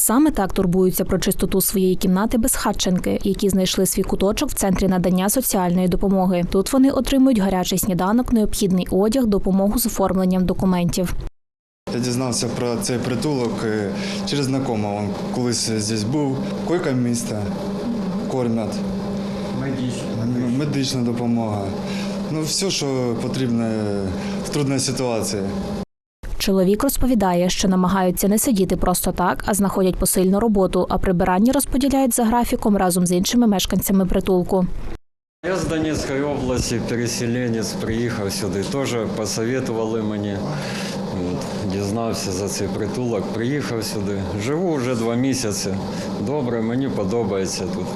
Саме так турбуються про чистоту своєї кімнати безхатченки, які знайшли свій куточок в центрі надання соціальної допомоги. Тут вони отримують гарячий сніданок, необхідний одяг, допомогу з оформленням документів. Я дізнався про цей притулок е, через знакомого. Він колись здесь був. Койка міста, кормять, медична допомога. Ну, все, що потрібно в трудній ситуації. Чоловік розповідає, що намагаються не сидіти просто так, а знаходять посильну роботу, а прибирання розподіляють за графіком разом з іншими мешканцями притулку. Я з Донецької області, переселенець, приїхав сюди, теж посоветували мені. Дізнався за цей притулок, приїхав сюди. Живу вже два місяці. Добре, мені подобається тут.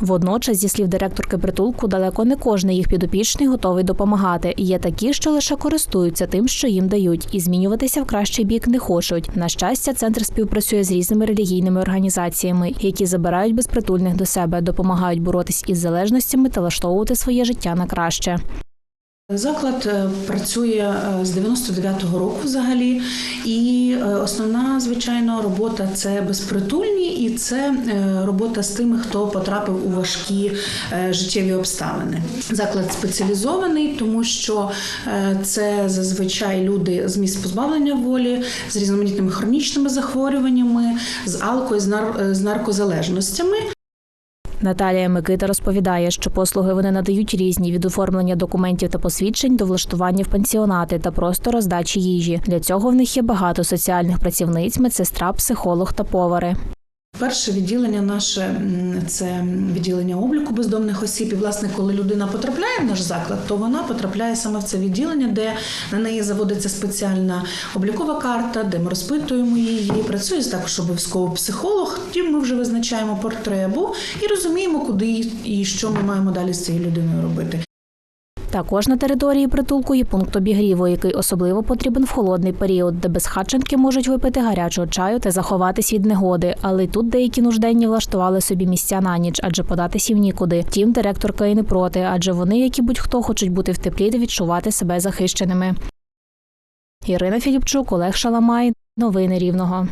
Водночас, зі слів директорки притулку, далеко не кожний їх підопічний готовий допомагати. Є такі, що лише користуються тим, що їм дають, і змінюватися в кращий бік не хочуть. На щастя, центр співпрацює з різними релігійними організаціями, які забирають безпритульних до себе, допомагають боротись із залежностями та влаштовувати своє життя на краще. Заклад е, працює е, з 99-го року взагалі, і е, основна звичайно робота це безпритульні, і це робота з тими, хто потрапив у важкі життєві обставини. Заклад спеціалізований, тому що це зазвичай люди з місць позбавлення волі, з різноманітними хронічними захворюваннями, з алко з наркозалежностями. Наталія Микита розповідає, що послуги вони надають різні від оформлення документів та посвідчень до влаштування в пансіонати та просто роздачі їжі. Для цього в них є багато соціальних працівниць, медсестра, психолог та повари. Перше відділення наше це відділення обліку бездомних осіб. І власне, коли людина потрапляє в наш заклад, то вона потрапляє саме в це відділення, де на неї заводиться спеціальна облікова карта, де ми розпитуємо її. Працює також обов'язково психолог. Тоді ми вже визначаємо потребу і розуміємо, куди і що ми маємо далі з цією людиною робити. Також на території притулку є пункт обігріву, який особливо потрібен в холодний період, де безхатченки можуть випити гарячого чаю та заховатись від негоди. Але тут деякі нужденні влаштували собі місця на ніч, адже податись їм нікуди. Втім, директорка і не проти, адже вони, як і будь-хто, хочуть бути в теплі та відчувати себе захищеними. Ірина Філіпчук, Олег Шаламай. Новини Рівного.